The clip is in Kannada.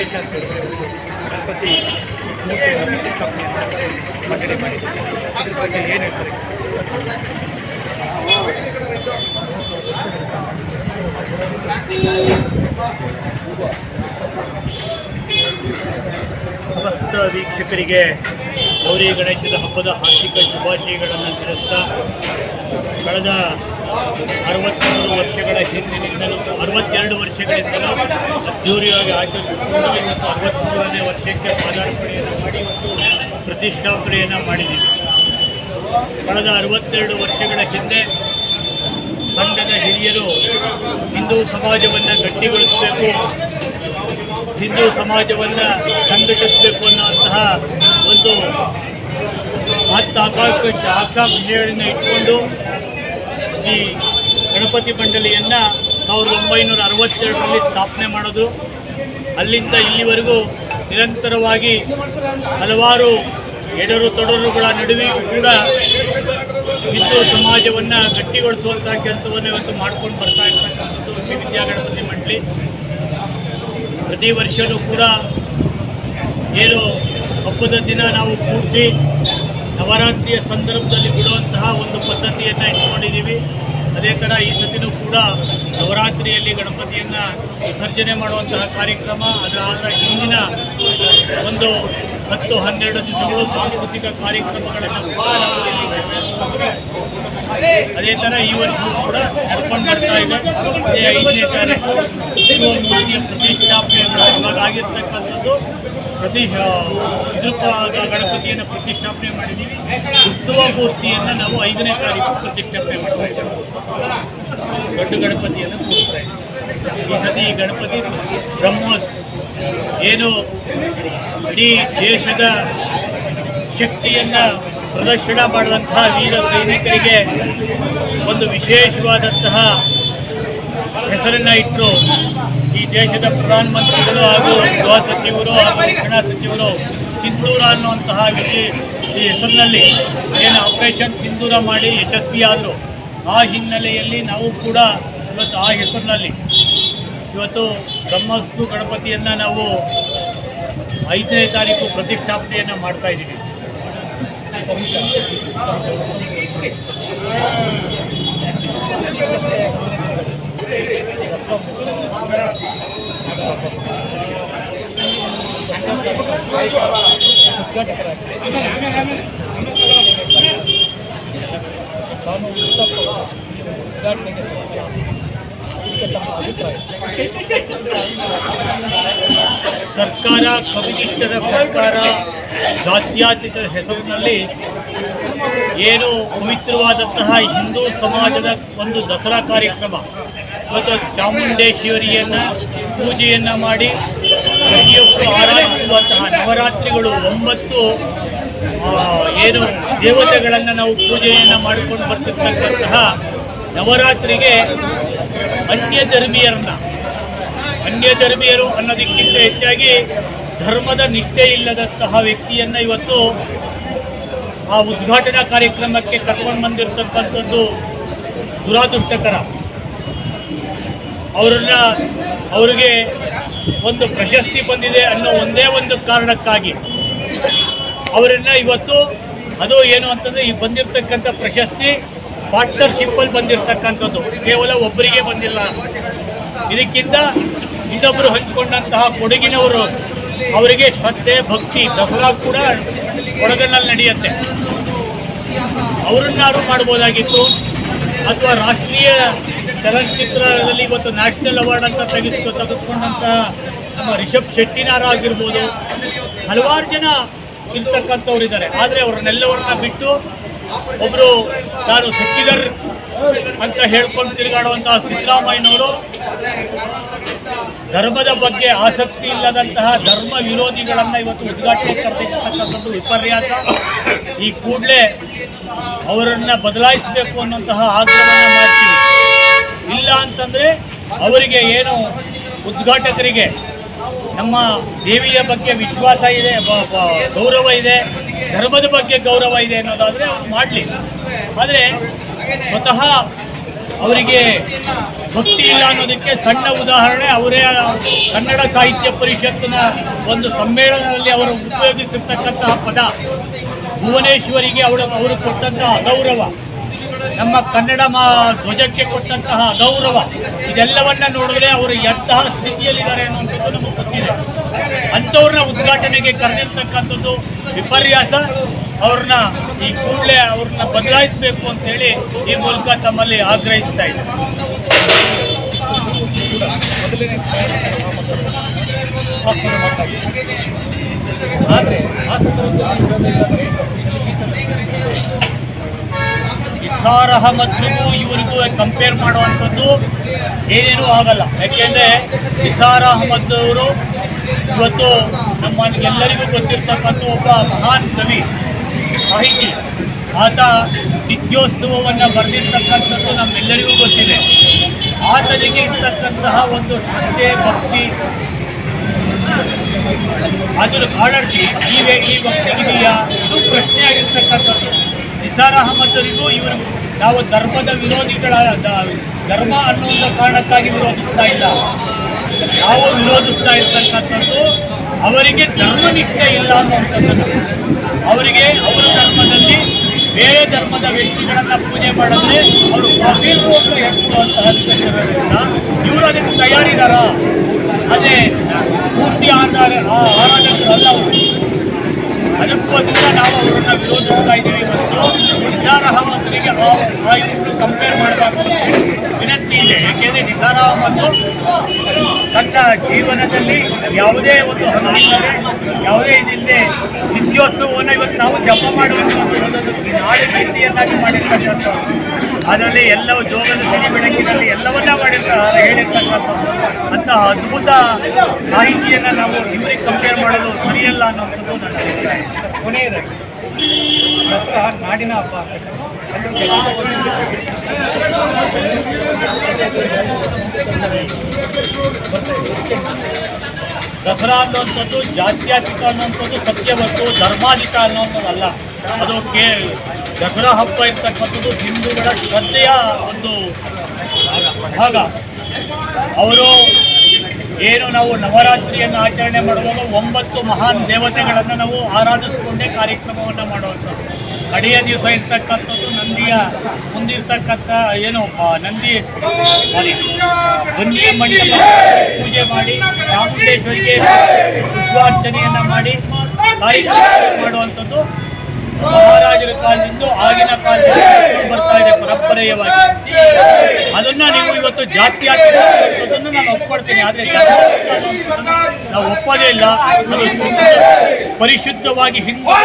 ವಿಶೇಷ ಅಂತ ಗಣಪತಿ ಮಂಡನೆ ಬಗ್ಗೆ ಏನು ಸಮಸ್ತ ವೀಕ್ಷಕರಿಗೆ ಗೌರಿ ಗಣೇಶದ ಹಬ್ಬದ ಹಾರ್ದಿಕ ಶುಭಾಶಯಗಳನ್ನು ತಿಳಿಸ್ತಾ, ಕಳೆದ ಅರವತ್ತ್ಮೂರು ವರ್ಷಗಳ ಹಿಂದಿನಿಂದಲೂ, ಅರವತ್ತೆರಡು ವರ್ಷಗಳಿಂದಲೂ ಅದ್ದೂರಿಯಾಗಿ ಆಚರಿಸಿಕೊಂಡು ಇವತ್ತು ಅರವತ್ತ್ಮೂರನೇ ವರ್ಷಕ್ಕೆ ಪಾದಾರ್ಪಣೆಯನ್ನು ಮಾಡಿ ಪ್ರತಿಷ್ಠಾಪನೆಯನ್ನು ಮಾಡಿದ್ದೀವಿ. ಕಳೆದ ಅರವತ್ತೆರಡು ವರ್ಷಗಳ ಹಿಂದೆ ಸಂಘದ ಹಿರಿಯರು ಹಿಂದೂ ಸಮಾಜವನ್ನು ಗಟ್ಟಿಗೊಳಿಸಬೇಕು, ಹಿಂದೂ ಸಮಾಜವನ್ನು ಸಂಘಟಿಸಬೇಕು ಅನ್ನುವಂತಹ ಒಂದು ಮಹತ್ತಾಕಾಂಕ್ಷ ಆಕಾಂಕ್ಷೆಗಳನ್ನು ಇಟ್ಕೊಂಡು ಈ ಗಣಪತಿ ಮಂಡಳಿಯನ್ನು ಸಾವಿರದ ಒಂಬೈನೂರ ಅರವತ್ತೆರಡರಲ್ಲಿ ಸ್ಥಾಪನೆ ಮಾಡೋದು. ಅಲ್ಲಿಂದ ಇಲ್ಲಿವರೆಗೂ ನಿರಂತರವಾಗಿ ಹಲವಾರು ಎಡರು ತೊಡರುಗಳ ನಡುವೆಯೂ ಕೂಡ ಹಿಂದೂ ಸಮಾಜವನ್ನು ಗಟ್ಟಿಗೊಳಿಸುವಂಥ ಕೆಲಸವನ್ನು ಇವತ್ತು ಮಾಡ್ಕೊಂಡು ಬರ್ತಾ ಇರ್ತಕ್ಕಂಥದ್ದು ವಿದ್ಯಾ ಗಣಪತಿ ಮಂಡಳಿ. ಪ್ರತಿ ವರ್ಷವೂ ಕೂಡ ಏನು ಹಬ್ಬದ ದಿನ ನಾವು ಕೂಡಿಸಿ ನವರಾತ್ರಿಯ ಸಂದರ್ಭದಲ್ಲಿ ಬಿಡುವಂತಹ ಒಂದು ಪದ್ಧತಿಯನ್ನು ಇಟ್ಕೊಂಡಿದ್ದೀವಿ. ಅದೇ ಥರ ಈ ಸತಿನೂ ಕೂಡ ನವರಾತ್ರಿಯಲ್ಲಿ ಗಣಪತಿಯನ್ನು ವಿಸರ್ಜನೆ ಮಾಡುವಂತಹ ಕಾರ್ಯಕ್ರಮ. ಅದರ ಹಿಂದಿನ ಒಂದು ಹತ್ತು, ಹನ್ನೆರಡು ದಿನಗಳು ಸಾಂಸ್ಕೃತಿಕ ಕಾರ್ಯಕ್ರಮಗಳನ್ನು. ಅದೇ ಥರ ಈ ವರ್ಷ ಕೂಡ ನಡ್ಕೊಂಡು ಬರ್ತಾ ಇದೆ. ಐದನೇ ಪ್ರತಿಷ್ಠಾಪನೆ ಇವಾಗ ಆಗಿರ್ತಕ್ಕಂಥದ್ದು ಪ್ರತಿ ಇದ್ರ ಪ- ಗಣಪತಿಯನ್ನು ಪ್ರತಿಷ್ಠಾಪನೆ ಮಾಡಿದ್ದೀವಿ ಉತ್ಸವ ಮೂರ್ತಿಯನ್ನು ನಾವು ಐದನೇ ತಾರೀಕು ಪ್ರತಿಷ್ಠಾಪನೆ ಮಾಡ್ತಾ ಇದ್ದೇವೆ. ದೊಡ್ಡ ಗಣಪತಿಯನ್ನು ಕೂರಿಸ್ತಾ ಇದ್ದೀವಿ. ಈ ಸತಿ ಈ ಗಣಪತಿ ಬ್ರಹ್ಮೋಸ್, ಏನು ಇಡೀ ದೇಶದ ಶಕ್ತಿಯನ್ನು ಪ್ರದರ್ಶನ ಮಾಡಿದಂತಹ ವೀರ ಸೈನಿಕರಿಗೆ ಒಂದು ವಿಶೇಷವಾದಂತಹ ಹೆಸರನ್ನು ಇಟ್ಟರು ಈ ದೇಶದ ಪ್ರಧಾನಮಂತ್ರಿಗಳು ಹಾಗೂ ಗೃಹ ಸಚಿವರು ಹಾಗೂ ರಕ್ಷಣಾ ಸಚಿವರು ಸಿಂಧೂರ ಅನ್ನುವಂತಹ ವಿಷಯ ಈ ಹೆಸರಿನಲ್ಲಿ ಏನು ಆಪರೇಷನ್ ಸಿಂಧೂರ ಮಾಡಿ ಯಶಸ್ವಿಯಾದರು. ಆ ಹಿನ್ನೆಲೆಯಲ್ಲಿ ನಾವು ಕೂಡ ಇವತ್ತು ಆ ಹೆಸರಿನಲ್ಲಿ ಇವತ್ತು ಬ್ರಹ್ಮಸ್ಸು ಗಣಪತಿಯನ್ನು ನಾವು ಐದನೇ ತಾರೀಕು ಪ್ರತಿಷ್ಠಾಪನೆಯನ್ನು ಮಾಡ್ತಾ ಇದ್ದೀವಿ. ಸರ್ಕಾರ, ಕಮ್ಯುನಿಸ್ಟರ ಸರ್ಕಾರ ಜಾತ್ಯತೀತ ಹೆಸರಿನಲ್ಲಿ ಏನು ಪವಿತ್ರವಾದಂತಹ ಹಿಂದೂ ಸಮಾಜದ ಒಂದು ದಸರಾ ಕಾರ್ಯಕ್ರಮ, ಇವತ್ತು ಚಾಮುಂಡೇಶ್ವರಿಯನ್ನು ಪೂಜೆಯನ್ನು ಮಾಡಿ ಪ್ರತಿಯೊಬ್ಬರು ಆರಾಧಿಸುವಂತಹ ನವರಾತ್ರಿಗಳು ಒಂಬತ್ತು ಏನು ದೇವತೆಗಳನ್ನು ನಾವು ಪೂಜೆಯನ್ನು ಮಾಡಿಕೊಂಡು ಬರ್ತಿರ್ತಕ್ಕಂತಹ ನವರಾತ್ರಿಗೆ ಅನ್ಯ ಧರ್ಮೀಯರನ್ನ ಅನ್ಯ ಅನ್ನೋದಕ್ಕಿಂತ ಹೆಚ್ಚಾಗಿ ಧರ್ಮದ ನಿಷ್ಠೆ ಇಲ್ಲದಂತಹ ವ್ಯಕ್ತಿಯನ್ನು ಇವತ್ತು ಆ ಉದ್ಘಾಟನಾ ಕಾರ್ಯಕ್ರಮಕ್ಕೆ ಕರ್ಕೊಂಡು ಬಂದಿರತಕ್ಕಂಥದ್ದು ದುರಾದೃಷ್ಟಕರ. ಅವರನ್ನ ಅವರಿಗೆ ಒಂದು ಪ್ರಶಸ್ತಿ ಬಂದಿದೆ ಅನ್ನೋ ಒಂದೇ ಒಂದು ಕಾರಣಕ್ಕಾಗಿ. ಅವರನ್ನು ಇವತ್ತು ಅದು ಏನು ಅಂತಂದರೆ ಈ ಬಂದಿರತಕ್ಕಂಥ ಪ್ರಶಸ್ತಿ ಪಾರ್ಟ್ನರ್ಶಿಪ್ಪಲ್ಲಿ ಬಂದಿರತಕ್ಕಂಥದ್ದು. ಕೇವಲ ಒಬ್ಬರಿಗೆ ಬಂದಿಲ್ಲ. ಇದಕ್ಕಿಂತ ಇನ್ನೊಬ್ಬರು ಹಂಚಿಕೊಂಡಂತಹ ಕೊಡಗಿನವರು ಅವರಿಗೆ ಶ್ರದ್ಧೆ, ಭಕ್ತಿ, ದಸರಾ ಕೂಡ ಕೊಡಗಿನಲ್ಲಿ ನಡೆಯುತ್ತೆ. ಅವರನ್ನಾರು ಮಾಡ್ಬೋದಾಗಿತ್ತು ಅಥವಾ ರಾಷ್ಟ್ರೀಯ ಚಲನಚಿತ್ರದಲ್ಲಿ ಇವತ್ತು ನ್ಯಾಷನಲ್ ಅವಾರ್ಡ್ ಅಂತ ತೆಗೆಸ್ಕೊ ತೆಗೆದುಕೊಂಡಂಥ ನಮ್ಮ ರಿಷಬ್ ಶೆಟ್ಟಿನಾರ ಆಗಿರ್ಬೋದು. ಹಲವಾರು ಜನ ಇರ್ತಕ್ಕಂಥವ್ರು ಇದ್ದಾರೆ ಆದರೆ ಅವ್ರನ್ನೆಲ್ಲವರನ್ನ ಬಿಟ್ಟು ಒಬ್ಬರು ನಾನು ಸಿಕ್ಕಿದರ್ ಅಂತ ಹೇಳ್ಕೊಂಡು ತಿರುಗಾಡುವಂತಹ ಸಿದ್ದರಾಮಯ್ಯನವರು ಧರ್ಮದ ಬಗ್ಗೆ ಆಸಕ್ತಿ ಇಲ್ಲದಂತಹ ಧರ್ಮ ವಿರೋಧಿಗಳನ್ನ ಇವತ್ತು ಉದ್ಘಾಟನೆ ಕರ್ತಕ್ಕಂಥದ್ದು ವಿಪರ್ಯಾಸ. ಈ ಕೂಡಲೇ ಅವರನ್ನು ಬದಲಾಯಿಸಬೇಕು ಅನ್ನುವಂತಹ ಆಗ್ರಹವನ್ನು ಮಾಡ್ತೀವಿ. ಇಲ್ಲ ಅಂತಂದರೆ ಅವರಿಗೆ ಏನು ಉದ್ಘಾಟಕರಿಗೆ ನಮ್ಮ ದೇವಿಯ ಬಗ್ಗೆ ವಿಶ್ವಾಸ ಇದೆ ಗೌರವ ಇದೆ, ಧರ್ಮದ ಬಗ್ಗೆ ಗೌರವ ಇದೆ ಅನ್ನೋದಾದರೆ ಅವ್ರು ಮಾಡಲಿ ಆದರೆ ಸ್ವತಃ ಅವರಿಗೆ ಭಕ್ತಿ ಇಲ್ಲ ಅನ್ನೋದಕ್ಕೆ ಸಣ್ಣ ಉದಾಹರಣೆ, ಅವರೇ ಕನ್ನಡ ಸಾಹಿತ್ಯ ಪರಿಷತ್ತಿನ ಒಂದು ಸಮ್ಮೇಳನದಲ್ಲಿ ಅವರು ಉಪಯೋಗಿಸಿರ್ತಕ್ಕಂತಹ ಪದ, ಭುವನೇಶ್ವರಿಗೆ ಅವರು ಅವರು ಕೊಟ್ಟಂತಹ ಅಗೌರವ. ನಮ್ಮ ಕನ್ನಡ ಮಾ ಧ್ವಜಕ್ಕೆ ಕೊಟ್ಟಂತಹ ಗೌರವ ಇದೆಲ್ಲವನ್ನ ನೋಡಿದ್ರೆ ಅವರು ಎಂತಹ ಸ್ಥಿತಿಯಲ್ಲಿದ್ದಾರೆ ಅನ್ನುವಂಥದ್ದು ನಮಗೆ ಗೊತ್ತಿದೆ. ಅಂಥವ್ರನ್ನ ಉದ್ಘಾಟನೆಗೆ ಕರೆದಿರ್ತಕ್ಕಂಥದ್ದು ವಿಪರ್ಯಾಸ. ಅವ್ರನ್ನ ಈ ಕೂಡಲೇ ಅವ್ರನ್ನ ಬದಲಾಯಿಸಬೇಕು ಅಂತೇಳಿ ಈ ಮೂಲಕ ತಮ್ಮಲ್ಲಿ ಆಗ್ರಹಿಸ್ತಾ ಇದ್ದಾರೆ ಇಸಾರ್ ಅಹಮದ್ಗೂ ಇವರಿಗೂ ಕಂಪೇರ್ ಮಾಡುವಂಥದ್ದು ಏನೇನೂ ಆಗಲ್ಲ. ಯಾಕೆಂದರೆ ಇಸಾರ್ ಅಹಮದ್ ಅವರು ಇವತ್ತು ನಮ್ಮ ಎಲ್ಲರಿಗೂ ಗೊತ್ತಿರ್ತಕ್ಕಂಥ ಒಬ್ಬ ಮಹಾನ್ ಕವಿ, ಸಾಹಿತಿ. ಆತ ನಿತ್ಯೋತ್ಸವವನ್ನು ಬರೆದಿರ್ತಕ್ಕಂಥದ್ದು ನಮ್ಮೆಲ್ಲರಿಗೂ ಗೊತ್ತಿದೆ. ಆತನಿಗೆ ಇರ್ತಕ್ಕಂತಹ ಒಂದು ಶ್ರದ್ಧೆ, ಭಕ್ತಿ ಅದರ ಕಾಳಜಿ ಈ ಈ ಭಕ್ತಿಗಿದೆಯಾ ಇದು ಪ್ರಶ್ನೆ ಆಗಿರ್ತಕ್ಕಂಥದ್ದು ನಿಸಾರ್ ಅಹಮದರಿಗೂ ಇವರು ನಾವು ಧರ್ಮದ ವಿರೋಧಿಗಳ ಧರ್ಮ ಅನ್ನುವಂಥ ಕಾರಣಕ್ಕಾಗಿ ವಿರೋಧಿಸ್ತಾ ಇಲ್ಲ. ನಾವು ವಿರೋಧಿಸ್ತಾ ಇರ್ತಕ್ಕಂಥದ್ದು ಅವರಿಗೆ ಧರ್ಮನಿಷ್ಠೆ ಇಲ್ಲ ಅನ್ನುವಂಥದ್ದು ಅವರಿಗೆ ಅವರ ಧರ್ಮದಲ್ಲಿ ಬೇರೆ ಧರ್ಮದ ವ್ಯಕ್ತಿಗಳನ್ನು ಪೂಜೆ ಮಾಡಿದ್ರೆ ಅವರು ಕಬೀರು ಅಂತ ಹೇಳ್ಕೊಳ್ಳುವಂತಹ ವಿಷಯಗಳಿಂದ ಇವರು ಅದಕ್ಕೆ ತಯಾರಿದಾರ? ಅದೇ, ಪೂರ್ತಿ ಆರಾಧಕರು ಅಲ್ಲ ಅವರು. ಅದಕ್ಕೋಸ್ಕರ ನಾವು ಅವರನ್ನು ವಿರೋಧಿಸ್ತಾ ಇದ್ದೀವಿ ಮತ್ತು ನಿಸಾರ್ ಆ ಕಂಪೇರ್ ಮಾಡಬಾರ್ದು. ವಿನಂತಿ ಇದೆ. ಯಾಕೆಂದರೆ ನಿಸಾರ್ ತನ್ನ ಜೀವನದಲ್ಲಿ ಯಾವುದೇ ಒಂದು ಹಂಗಿಲ್ಲದೆ ಯಾವುದೇ ಇದಿಲ್ಲದೆ ನಿತ್ಯೋತ್ಸವವನ್ನು ಇವತ್ತು ನಾವು ಜಪ ಅನ್ನೋದನ್ನು ನಾಡು ಕೀರ್ತಿಯನ್ನಾಗಿ ಮಾಡಿರ್ತಕ್ಕಂಥ ಅದರಲ್ಲಿ ಎಲ್ಲವೂ ಜೋಗದ ಸಿಡಿ ಬೆಳಕಿನಲ್ಲಿ ಎಲ್ಲವನ್ನ ಮಾಡಿರ್ತಾರೆ ಹೇಳಿರ್ತಕ್ಕಂಥ ಅಂತಹ ಅದ್ಭುತ ಸಾಹಿತಿಯನ್ನು ನಾವು ಇವರಿಗೆ ಕಂಪೇರ್ ಮಾಡೋದು ಸರಿಯಲ್ಲ ಅನ್ನೋಂಥದ್ದು ನನ್ನ ಅಭಿಪ್ರಾಯ ಕೊನೆಯದಾಗಿ ದಸರಾ ನಾಡಿನ ಹಬ್ಬ. ದಸರಾ ಅನ್ನುವಂಥದ್ದು ಜಾತ್ಯಾತೀತ ಅನ್ನುವಂಥದ್ದು ಸತ್ಯ ಮತ್ತು ಧರ್ಮಾತೀತ ಅನ್ನುವಂಥದ್ದಲ್ಲ ಅದು ಕೇ ದಸರಾ ಹಬ್ಬ ಇರ್ತಕ್ಕಂಥದ್ದು ಹಿಂದೂಗಳ ಶ್ರದ್ಧೆಯ ಒಂದು ಭಾಗ. ಅವರು ಏನು ನಾವು ನವರಾತ್ರಿಯನ್ನು ಆಚರಣೆ ಮಾಡುವಾಗ ಒಂಬತ್ತು ಮಹಾನ್ ದೇವತೆಗಳನ್ನು ನಾವು ಆರಾಧಿಸಿಕೊಂಡೇ ಕಾರ್ಯಕ್ರಮವನ್ನು ಮಾಡುವಂಥದ್ದು. ಕಡೆಯ ದಿವಸ ಇರ್ತಕ್ಕಂಥದ್ದು, ನಂದಿಯ ಮುಂದಿರ್ತಕ್ಕಂಥ ಏನು ನಂದಿ ಬನ್ನಿಯ ಮಂಟಪ ಪೂಜೆ ಮಾಡಿ ಚಾಮುಂಡೇಶ್ವರಿಗೆ ಪುಷ್ಪಾರ್ಚನೆಯನ್ನು ಮಾಡಿ, ಕಾರ್ಯಕ್ರಮ ಮಾಡುವಂಥದ್ದು. ಮಹಾರಾಜರ ಕಾಲದಿಂದ ಆಗಿನ ಕಾಲದಿಂದ ಬರ್ತಾ ಇದೆ ಪರಂಪರೆಯವಾಗಿ. ಅದನ್ನ ನೀವು ಇವತ್ತು ಜಾತಿ ಅದನ್ನು ನಾನು ಒಪ್ಕೊಳ್ತೀನಿ. ಆದರೆ ನಾವು ಒಪ್ಪೋದೇ ಇಲ್ಲ. ಪರಿಶುದ್ಧವಾಗಿ ಹಿಂದೆ